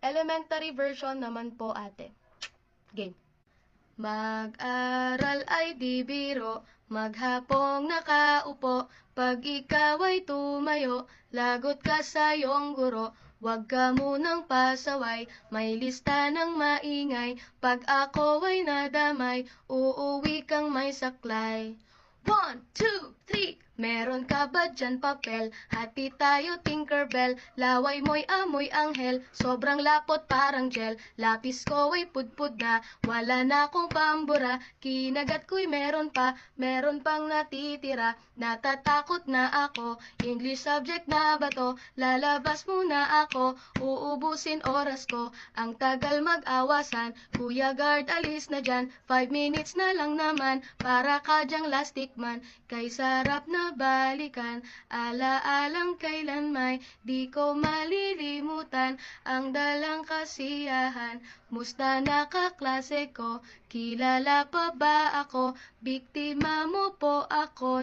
Elementary version naman po ate. Game. Mag-aral ay di biro, maghapong nakaupo, pag ikaw ay tumayo, lagot ka sa iyong guro. Huwag ka munang pasaway, may lista ng maingay, pag ako ay nadamay, uuwi kang may saklay. One, two, meron ka ba dyan papel? Hati tayo Tinkerbell, laway mo'y amoy anghel, sobrang lapot parang gel, lapis ko ay pudpud na, wala na akong pambura, kinagat ko'y meron pa, meron pang natitira, natatakot na ako, English subject na ba to? Lalabas muna ako, uubusin oras ko, ang tagal mag-awasan, Kuya guard alis na dyan, 5 minutes na lang naman, para ka dyang lastic man, kay sarap na balikan, ala-alang kailan may, di ko malilimutan, ang dalang kasiyahan, musta na kaklase ko, kilala pa ba ako, biktima mo po ako,